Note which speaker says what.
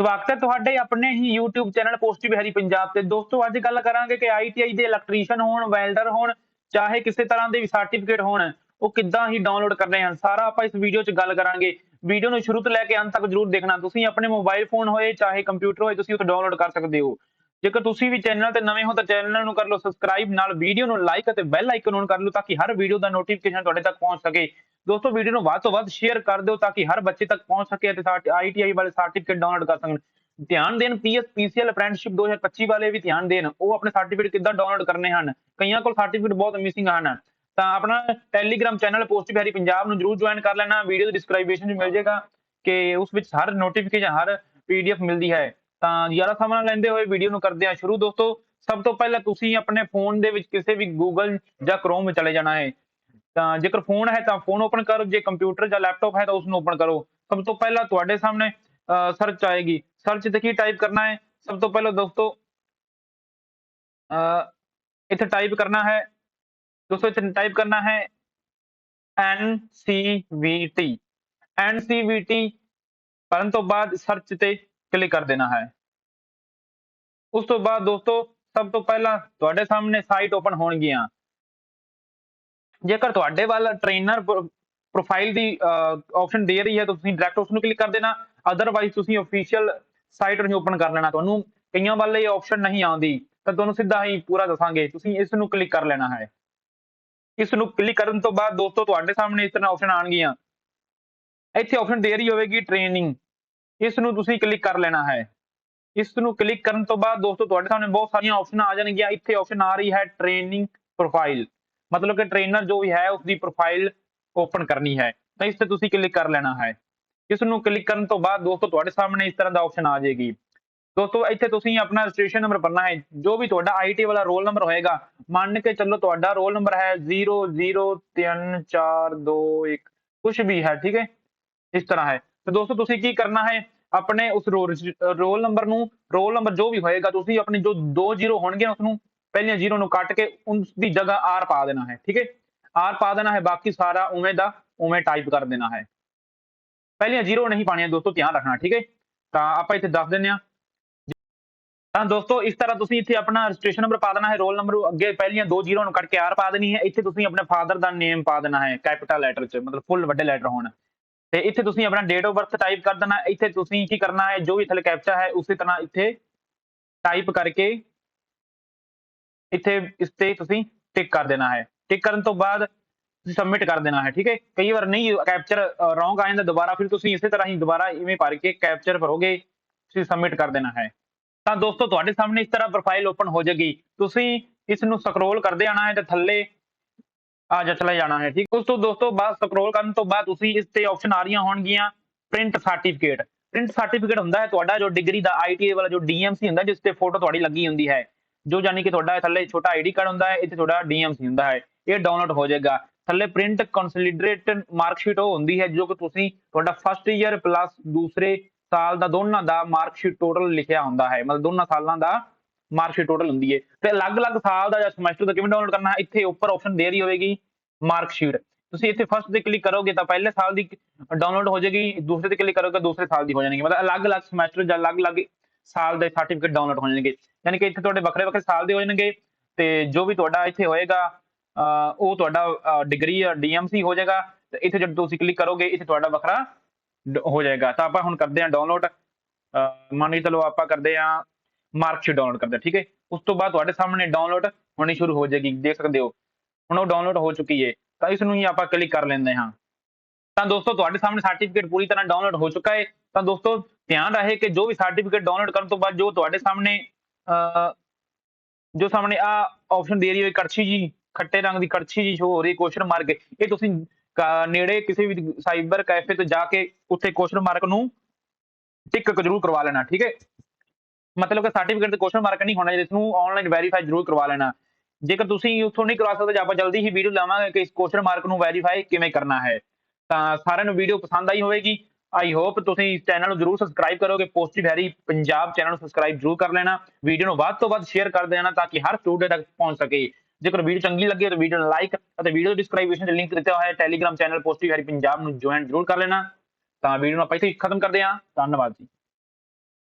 Speaker 1: ਸਵਾਗਤ ਹੈ ਤੁਹਾਡੇ ਆਪਣੇ ਹੀ YouTube channel positive Harry Punjab ਤੇ। ਦੋਸਤੋ, ਅੱਜ ਗੱਲ ਕਰਾਂਗੇ ਕਿ ITI ਦੇ ਇਲੈਕਟ੍ਰੀਸ਼ੀਅਨ ਹੋਣ ਵੈਲਡਰ ਹੋਣ, ਚਾਹੇ ਕਿਸੇ ਤਰ੍ਹਾਂ ਦੇ ਵੀ ਸਰਟੀਫਿਕੇਟ ਹੋਣ, ਉਹ ਕਿੱਦਾਂ ਹੀ ਡਾਊਨਲੋਡ ਕਰਨੇ ਹਨ। ਸਾਰਾ ਆਪਾਂ ਇਸ ਵੀਡੀਓ 'ਚ ਗੱਲ ਕਰਾਂਗੇ। ਵੀਡੀਓ ਨੂੰ ਸ਼ੁਰੂ ਤੋਂ ਲੈ ਕੇ ਅੰਤ ਤੱਕ ਜਰੂਰ ਦੇਖਣਾ। ਤੁਸੀਂ ਆਪਣੇ ਮੋਬਾਈਲ ਫੋਨ ਹੋਏ, ਚਾਹੇ ਕੰਪਿਊਟਰ ਹੋਏ, ਤੁਸੀਂ ਉੱਥੇ ਡਾਊਨਲੋਡ ਕਰ ਸਕਦੇ ਹੋ। ਜੇਕਰ ਤੁਸੀਂ ਵੀ ਚੈਨਲ ਤੇ ਨਵੇਂ ਹੋ ਤਾਂ ਚੈਨਲ ਨੂੰ ਕਰ ਲਓ ਸਬਸਕ੍ਰਾਈਬ ਨਾਲ ਵੀਡੀਓ ਨੂੰ ਲਾਈਕ ਅਤੇ ਬੈਲ ਆਈਕਨ ਔਨ ਕਰ ਲਓ ਤਾਂ ਕਿ ਹਰ ਵੀਡੀਓ ਦਾ ਨੋਟੀਫਿਕੇਸ਼ਨ ਤੁਹਾਡੇ ਤੱਕ ਪਹੁੰਚ ਸਕੇ। ਦੋਸਤੋ ਵੀਡੀਓ ਨੂੰ ਵੱਧ ਤੋਂ ਵੱਧ ਸ਼ੇਅਰ ਕਰ ਦਿਓ ਤਾਂ ਕਿ ਹਰ ਬੱਚੇ ਤੱਕ ਪਹੁੰਚ ਸਕੇ ਅਤੇ ਆਈਟੀਆਈ ਵਾਲੇ ਸਰਟੀਫਿਕੇਟ ਡਾਊਨਲੋਡ ਕਰ ਸਕਣ। ਧਿਆਨ ਦੇਣ ਪੀਐਸ ਪੀਸੀਐਲ ਅਪ੍ਰੈਂਟਿਸਸ਼ਿਪ 2025 ਵਾਲੇ ਵੀ ਧਿਆਨ ਦੇਣ। ਉਹ ਆਪਣੇ ਸਰਟੀਫਿਕੇਟ ਕਿੱਦਾਂ ਡਾਊਨਲੋਡ ਕਰਨੇ ਹਨ? ਕਈਆਂ ਕੋਲ ਸਰਟੀਫਿਕੇਟ ਬਹੁਤ ਮਿਸਿੰਗ ਹਨ। ਤਾਂ ਆਪਣਾ Telegram channel post Bihari Punjab ਨੂੰ ਜਰੂਰ ਜੁਆਇਨ ਕਰ ਲੈਣਾ। ਵੀਡੀਓ ਦੀ ਡਿਸਕ੍ਰਿਪਸ਼ਨ ਵਿੱਚ ਮਿਲ ਜਾਏਗਾ ਕਿ ਉਸ ਵਿੱਚ ਹਰ ਨੋਟੀਫਿਕੇਸ਼ਨ ਹਰ ਪੀਡੀਐਫ ਮਿਲਦੀ ਹੈ। ਤਾਂ ਜ਼ਿਆਦਾ ਸਮਾਂ ਲੈਂਦੇ ਹੋਏ ਵੀਡੀਓ ਨੂੰ ਕਰਦੇ ਹਾਂ ਸ਼ੁਰੂ। ਦੋਸਤੋ, ਸਭ ਤੋਂ ਪਹਿਲਾਂ ਤੁਸੀਂ ਆਪਣੇ ਫੋਨ ਦੇ ਵਿੱਚ ਕਿਸੇ ਵੀ ਗੂਗਲ ਜਾਂ ਕ੍ਰੋਮ ਵਿੱਚ ਚਲੇ ਜਾਣਾ ਹੈ। ਤਾਂ ਜੇਕਰ ਫੋਨ ਹੈ ਤਾਂ ਫੋਨ ਓਪਨ ਕਰੋ, ਜੇ ਕੰਪਿਊਟਰ ਜਾਂ ਲੈਪਟਾਪ ਹੈ ਤਾਂ ਉਸ ਨੂੰ ਓਪਨ ਕਰੋ। ਸਭ ਤੋਂ ਪਹਿਲਾਂ ਤੁਹਾਡੇ ਸਾਹਮਣੇ ਸਰਚ ਆਏਗੀ। ਸਰਚ ਤੇ ਕੀ ਟਾਈਪ ਕਰਨਾ ਹੈ? ਸਭ ਤੋਂ ਪਹਿਲਾਂ ਦੋਸਤੋ ਇੱਥੇ ਟਾਈਪ ਕਰਨਾ ਹੈ। ਦੋਸਤੋ, ਇੱਥੇ ਟਾਈਪ ਕਰਨਾ ਹੈ NCVT NCVT ਕਰਨ ਤੋਂ ਬਾਅਦ ਸਰਚ ਤੇ ਕਲਿੱਕ ਕਰ ਦੇਣਾ ਹੈ। ਉਸ ਤੋਂ ਬਾਅਦ ਦੋਸਤੋ, ਸਭ ਤੋਂ ਪਹਿਲਾਂ ਤੁਹਾਡੇ ਸਾਹਮਣੇ ਸਾਈਟ ਓਪਨ ਹੋਣਗੀਆਂ। ਜੇਕਰ ਤੁਹਾਡੇ ਵੱਲ ਟ੍ਰੇਨਰ ਪ੍ਰੋਫਾਈਲ ਦੀ ਆਪਸ਼ਨ ਦੇ ਰਹੀ ਹੈ, ਤਾਂ ਤੁਸੀਂ ਡਾਇਰੈਕਟ ਉਸ ਨੂੰ ਕਲਿੱਕ ਕਰ ਦੇਣਾ। ਅਦਰਵਾਈਜ਼ ਤੁਸੀਂ ਅਫੀਸ਼ੀਅਲ ਸਾਈਟ ਨੂੰ ਓਪਨ ਕਰ ਲੈਣਾ। ਤੁਹਾਨੂੰ ਕਈਆਂ ਵੱਲ ਇਹ ਆਪਸ਼ਨ ਨਹੀਂ ਆਉਂਦੀ। ਤਾਂ ਤੁਹਾਨੂੰ ਸਿੱਧਾ ਹੀ ਪੂਰਾ ਦੱਸਾਂਗੇ। ਤੁਸੀਂ ਇਸ ਨੂੰ ਕਲਿੱਕ ਕਰ ਲੈਣਾ ਹੈ। ਇਸ ਨੂੰ ਕਲਿੱਕ ਕਰਨ ਤੋਂ ਬਾਅਦ ਦੋਸਤੋ, ਤੁਹਾਡੇ ਸਾਹਮਣੇ ਇਸ ਤਰ੍ਹਾਂ ਆਪਸ਼ਨ ਆਣਗੀਆਂ ਇੱਥੇ ਆਪਸ਼ਨ ਦੇ ਰਹੀ ਹੋਵੇਗੀ ਟ੍ਰੇਨਿੰਗ ਇਸ ਨੂੰ ਤੁਸੀਂ ਕਲਿੱਕ ਕਰ ਲੈਣਾ ਹੈ। ਇਸ ਨੂੰ ਕਲਿੱਕ ਕਰਨ ਤੋਂ ਬਾਅਦ ਦੋਸਤੋ ਤੁਹਾਡੇ ਸਾਹਮਣੇ ਬਹੁਤ ਸਾਰੀਆਂ ਆਪਸ਼ਨਾਂ ਆ ਜਾਣਗੀਆਂ। ਇੱਥੇ ਆਪਸ਼ਨ ਆ ਰਹੀ ਹੈ ਟ੍ਰੇਨਿੰਗ ਪ੍ਰੋਫਾਈਲ ਮਤਲਬ ਕਿ ਟ੍ਰੇਨਰ ਜੋ ਵੀ ਹੈ ਉਸ ਦੀ ਪ੍ਰੋਫਾਈਲ ਓਪਨ ਕਰਨੀ ਹੈ। ਤਾਂ ਇਸ ਤੇ ਤੁਸੀਂ ਕਲਿੱਕ ਕਰ ਲੈਣਾ ਹੈ। ਇਸ ਨੂੰ ਕਲਿੱਕ ਕਰਨ ਤੋਂ ਬਾਅਦ ਦੋਸਤੋ ਤੁਹਾਡੇ ਸਾਹਮਣੇ ਇਸ ਤਰ੍ਹਾਂ ਦਾ ਆਪਸ਼ਨ ਆ ਜਾਏਗੀ। ਦੋਸਤੋ ਇੱਥੇ ਤੁਸੀਂ ਆਪਣਾ ਰਜਿਸਟ੍ਰੇਸ਼ਨ ਨੰਬਰ ਭਰਨਾ ਹੈ। ਜੋ ਵੀ ਤੁਹਾਡਾ ਆਈਟੀ ਵਾਲਾ ਰੋਲ ਨੰਬਰ ਹੋਏਗਾ, ਮੰਨ ਕੇ ਚੱਲੋ ਤੁਹਾਡਾ ਰੋਲ ਨੰਬਰ ਹੈ 003421 ਕੁਝ ਵੀ ਹੈ, ਠੀਕ ਹੈ? ਇਸ ਤਰ੍ਹਾਂ ਹੈ। ਤੇ ਦੋਸਤੋ ਤੁਸੀਂ ਕੀ ਕਰਨਾ ਹੈ? ਆਪਣੇ ਉਸ ਰੋਲ ਨੰਬਰ ਨੂੰ, ਰੋਲ ਨੰਬਰ ਜੋ ਵੀ ਹੋਏਗਾ, ਤੁਸੀਂ ਆਪਣੇ ਜੋ ਦੋ ਜ਼ੀਰੋ ਹੋਣਗੇ ਉਸ ਨੂੰ ਪਹਿਲੀਆਂ ਜ਼ੀਰੋ ਨੂੰ ਕੱਟ ਕੇ ਉਸ ਦੀ ਜਗ੍ਹਾ ਆਰ ਪਾ ਦੇਣਾ ਹੈ, ਠੀਕ ਹੈ? ਆਰ ਪਾ ਦੇਣਾ ਹੈ, ਬਾਕੀ ਸਾਰਾ ਉਵੇਂ ਦਾ ਉਵੇਂ ਟਾਈਪ ਕਰ ਦੇਣਾ ਹੈ। ਪਹਿਲੀਆਂ ਜ਼ੀਰੋ ਨਹੀਂ ਪਾਣੀਆਂ, ਦੋਸਤੋ, ਧਿਆਨ ਰੱਖਣਾ, ਠੀਕ ਹੈ? ਤਾਂ ਆਪਾਂ ਇੱਥੇ ਦੱਸ ਦਿੰਨੇ ਆ ਤਾਂ ਦੋਸਤੋ, ਇਸ ਤਰ੍ਹਾਂ ਤੁਸੀਂ ਇੱਥੇ ਆਪਣਾ ਰਜਿਸਟ੍ਰੇਸ਼ਨ ਨੰਬਰ ਪਾ ਦੇਣਾ ਹੈ, ਰੋਲ ਨੰਬਰ ਅੱਗੇ ਪਹਿਲੀਆਂ ਦੋ ਜ਼ੀਰੋ ਨੂੰ ਕੱਟ ਕੇ ਆਰ ਪਾ ਦੇਣੀ ਹੈ, ਇੱਥੇ ਤੁਸੀਂ ਆਪਣੇ ਫਾਦਰ ਦਾ ਨੇਮ ਪਾ ਦੇਣਾ ਹੈ ਕੈਪੀਟਲ ਲੈਟਰ 'ਚ, ਮਤਲਬ ਫੁੱਲ ਵੱਡੇ ਲੈਟਰ ਹੋਣ। ਤੇ ਇੱਥੇ ਤੁਸੀਂ ਆਪਣਾ ਡੇਟ ਆਫ ਬਰਥ ਟਾਈਪ ਕਰ ਦੇਣਾ, ਇੱਥੇ ਤੁਸੀਂ ਕੀ ਕਰਨਾ ਹੈ, ਜੋ ਵੀ ਥੱਲੇ ਕੈਪਚਾ ਹੈ, ਉਸੇ ਤਰ੍ਹਾਂ ਇੱਥੇ ਟਾਈਪ ਕਰਕੇ ਇੱਥੇ ਇਸ ਤੇ ਤੁਸੀਂ ਟਿਕ ਕਰ ਦੇਣਾ ਹੈ। ਟਿਕ ਕਰਨ ਤੋਂ ਬਾਅਦ ਤੁਸੀਂ ਸਬਮਿਟ ਕਰ ਦੇਣਾ ਹੈ, ਠੀਕ ਹੈ? ਕਈ ਵਾਰ ਨਹੀਂ ਕੈਪਚਰ ਰੋਂਗ ਆ ਜਾਂਦਾ ਦੁਬਾਰਾ, ਫਿਰ ਤੁਸੀਂ ਇਸੇ ਤਰ੍ਹਾਂ ਹੀ ਦੁਬਾਰਾ ਇਵੇਂ ਭਰ ਕੇ ਕੈਪਚਰ ਭਰੋਗੇ, ਤੁਸੀਂ ਸਬਮਿਟ ਕਰ ਦੇਣਾ ਹੈ। ਤਾਂ ਦੋਸਤੋ, ਤੁਹਾਡੇ ਸਾਹਮਣੇ ਇਸ ਤਰ੍ਹਾਂ ਪ੍ਰੋਫਾਈਲ ਓਪਨ ਹੋ ਜਾਏਗੀ। ਤੁਸੀਂ ਇਸ ਨੂੰ ਸਕਰੋਲ ਕਰਦੇ ਆਣਾ ਹੈ ਤੇ ਥੱਲੇ ਆ ਜਾ ਚਲਾ ਜਾਣਾ ਹੈ, ਠੀਕ? ਉਸ ਤੋਂ ਦੋਸਤੋ ਬਾਅਦ ਸਕਰੋਲ ਕਰਨ ਤੋਂ ਬਾਅਦ ਤੁਸੀਂ ਇਸ ਤੇ ਆਪਸ਼ਨ ਆ ਰਹੀਆਂ ਹੋਣਗੀਆਂ ਪ੍ਰਿੰਟ ਸਰਟੀਫਿਕੇਟ ਪ੍ਰਿੰਟ ਸਰਟੀਫਿਕੇਟ ਹੁੰਦਾ ਹੈ ਤੁਹਾਡਾ ਜੋ ਡਿਗਰੀ ਦਾ ਆਈਟੀਆਈ ਵਾਲਾ ਜੋ ਡੀਐਮਸੀ ਹੁੰਦਾ, ਜਿਸ ਤੇ ਫੋਟੋ ਤੁਹਾਡੀ ਲੱਗੀ ਹੁੰਦੀ ਹੈ। ਜੋ ਜਾਨੀ ਕਿ ਤੁਹਾਡਾ ਥੱਲੇ ਛੋਟਾ ਆਈਡੀ ਕਾਰਡ ਹੁੰਦਾ ਹੈ, ਇੱਥੇ ਤੁਹਾਡਾ ਡੀਐਮਸੀ ਹੁੰਦਾ ਹੈ। ਇਹ ਡਾਊਨਲੋਡ ਹੋ ਜਾਏਗਾ। ਥੱਲੇ ਪ੍ਰਿੰਟ ਕੰਸੋਲੀਡੇਟਡ ਮਾਰਕਸ਼ੀਟ ਉਹ ਹੁੰਦੀ ਹੈ, ਜੋ ਕਿ ਤੁਸੀਂ ਤੁਹਾਡਾ ਫਸਟ ਈਅਰ ਪਲੱਸ ਦੂਸਰੇ ਸਾਲ ਦਾ ਦੋਨਾਂ ਦਾ ਮਾਰਕਸ਼ੀਟ ਟੋਟਲ ਲਿਖਿਆ ਹੁੰਦਾ ਹੈ। ਮਤਲਬ ਦੋਨਾਂ ਸਾਲਾਂ ਦਾ ਮਾਰਕਸ਼ੀਟ ਟੋਟਲ ਹੁੰਦੀ ਹੈ ਤੇ ਅਲੱਗ-ਅਲੱਗ ਸਾਲ ਦਾ ਜਾਂ ਸਮੈਸਟਰ ਦਾ ਕਿਵੇਂ ਡਾਊਨਲੋਡ ਕਰਨਾ, ਇੱਥੇ ਉੱਪਰ ਆਪਸ਼ਨ ਦੇ ਰਹੀ ਹੋਵੇਗੀ ਮਾਰਕਸ਼ੀਟ ਤੁਸੀਂ ਇੱਥੇ ਫਸਟ ਤੇ ਕਲਿੱਕ ਕਰੋਗੇ ਤਾਂ ਪਹਿਲੇ ਸਾਲ ਦੀ ਡਾਊਨਲੋਡ ਹੋ ਜਾਏਗੀ, ਦੂਸਰੇ ਤੇ ਕਲਿੱਕ ਕਰੋਗੇ ਦੂਸਰੇ ਸਾਲ ਦੀ ਹੋ ਜਾਣਗੀ। ਮਤਲਬ ਅਲੱਗ-ਅਲੱਗ ਸਮੈਸਟਰ ਜਾਂ ਅਲੱਗ-ਅਲੱਗ ਸਾਲ ਦੇ ਸਰਟੀਫਿਕੇਟ ਡਾਊਨਲੋਡ ਹੋ ਜਾਣਗੇ। ਯਾਨੀ ਕਿ ਇੱਥੇ ਤੁਹਾਡੇ ਵੱਖਰੇ ਵੱਖਰੇ ਸਾਲ ਦੇ ਹੋ ਜਾਣਗੇ ਤੇ ਜੋ ਵੀ ਤੁਹਾਡਾ ਇੱਥੇ ਹੋਏਗਾ ਉਹ ਤੁਹਾਡਾ ਡਿਗਰੀ ਡੀਐਮਸੀ ਹੋ ਜਾਏਗਾ ਤੇ ਇੱਥੇ ਜਦ ਤੁਸੀਂ ਕਲਿੱਕ ਕਰੋਗੇ, ਇੱਥੇ ਤੁਹਾਡਾ ਵੱਖਰਾ ਹੋ ਜਾਏਗਾ। ਤਾਂ ਆਪਾਂ ਹੁਣ ਕਰਦੇ ਹਾਂ ਡਾਊਨਲੋਡ ਮੰਨ ਕੇ ਚਲੋ ਆਪਾਂ ਕਰਦੇ ਹਾਂ ਮਾਰਕਸ਼ੀਟ ਡਾਊਨਲੋਡ ਕਰਦੇ ਠੀਕ ਹੈ ਉਸ ਤੋਂ ਬਾਅਦ ਤੁਹਾਡੇ ਸਾਹਮਣੇ ਡਾਊਨਲੋਡ ਹੋਣੀ ਸ਼ੁਰੂ ਹੋ ਜਾਏਗੀ, ਦੇਖ ਸਕਦੇ ਹੋ। ਹੁਣ ਉਹ ਡਾਊਨਲੋਡ ਹੋ ਚੁੱਕੀ ਹੈ, ਤਾਂ ਇਸ ਨੂੰ ਹੀ ਆਪਾਂ ਕਲਿੱਕ ਕਰ ਲੈਂਦੇ ਹਾਂ। ਤਾਂ ਦੋਸਤੋ, ਤੁਹਾਡੇ ਸਾਹਮਣੇ ਸਰਟੀਫਿਕੇਟ ਪੂਰੀ ਤਰ੍ਹਾਂ ਡਾਊਨਲੋਡ ਹੋ ਚੁੱਕਾ ਹੈ। ਤਾਂ ਦੋਸਤੋ, ਧਿਆਨ ਰਹੇ ਕਿ ਜੋ ਵੀ ਸਰਟੀਫਿਕੇਟ ਡਾਊਨਲੋਡ ਕਰਨ ਤੋਂ ਬਾਅਦ ਜੋ ਤੁਹਾਡੇ ਸਾਹਮਣੇ ਜੋ ਸਾਹਮਣੇ ਆ ਆਪਸ਼ਨ ਦੇ ਰਹੀ ਹੋਈ ਕੜਛੀ ਜੀ, ਖੱਟੇ ਰੰਗ ਦੀ ਕੜਛੀ ਜੀ ਸ਼ੋ ਹੋ ਰਹੀ ਕੁਐਸਚਨ ਮਾਰਕ ਇਹ ਤੁਸੀਂ ਨੇੜੇ ਕਿਸੇ ਵੀ ਸਾਈਬਰ ਕੈਫੇ ਤੇ ਜਾ ਕੇ ਉੱਥੇ ਕੁਐਸਚਨ ਮਾਰਕ ਨੂੰ ਟਿਕ ਜ਼ਰੂਰ ਕਰਵਾ ਲੈਣਾ, ਠੀਕ ਹੈ? ਮਤਲਬ ਕਿ ਸਰਟੀਫਿਕੇਟ ਤੇ ਕੁਐਸਚਨ ਮਾਰਕ ਨਹੀਂ ਹੋਣਾ ਇਸ ਨੂੰ ਆਨਲਾਈਨ ਵੈਰੀਫਾਈ ਜ਼ਰੂਰ ਕਰਵਾ ਲੈਣਾ। ਜੇਕਰ ਤੁਸੀਂ ਉੱਥੋਂ ਨਹੀਂ ਕਰਵਾ ਸਕਦੇ ਆਪਾਂ ਜਲਦੀ ਹੀ ਵੀਡੀਓ ਲਾਵਾਂਗੇ ਕਿ ਇਸ ਕੁਐਸਚਨ ਮਾਰਕ ਨੂੰ ਵੈਰੀਫਾਈ ਕਿਵੇਂ ਕਰਨਾ ਹੈ। ਤਾਂ ਸਾਰਿਆਂ ਨੂੰ ਵੀਡੀਓ ਪਸੰਦ ਆਈ ਹੋਵੇਗੀ। ਆਈ ਹੋਪ ਤੁਸੀਂ ਇਸ ਚੈਨਲ ਨੂੰ ਜਰੂਰ ਸਬਸਕ੍ਰਾਈਬ ਕਰੋਗੇ। ਪੋਜ਼ਿਟਿਵ ਹੈਰੀ ਪੰਜਾਬ ਚੈਨਲ ਨੂੰ ਸਬਸਕ੍ਰਾਈਬ ਜਰੂਰ ਕਰ ਲੈਣਾ। ਵੀਡੀਓ ਨੂੰ ਵੱਧ ਤੋਂ ਵੱਧ ਸ਼ੇਅਰ ਕਰ ਦੇਣਾ ਤਾਂ ਕਿ ਹਰ ਸਟੂਡੈਂਟ ਤੱਕ ਪਹੁੰਚ ਸਕੇ। ਜੇਕਰ ਵੀਡੀਓ ਚੰਗੀ ਲੱਗੇ ਤਾਂ ਵੀਡੀਓ ਨੂੰ ਲਾਈਕ ਅਤੇ ਵੀਡੀਓ ਡਿਸਕ੍ਰਿਪਸ਼ਨ 'ਚ ਲਿੰਕ ਦਿੱਤਾ ਹੋਇਆ ਹੈ Telegram channel positive Harry Punjab ਨੂੰ ਜੁਆਇਨ ਜਰੂਰ ਕਰ ਲੈਣਾ। ਤਾਂ ਵੀਡੀਓ ਨੂੰ ਆਪਾਂ ਇੱਥੇ ਖਤਮ ਕਰਦੇ ਹਾਂ। ਧੰਨਵਾਦ ਜੀ।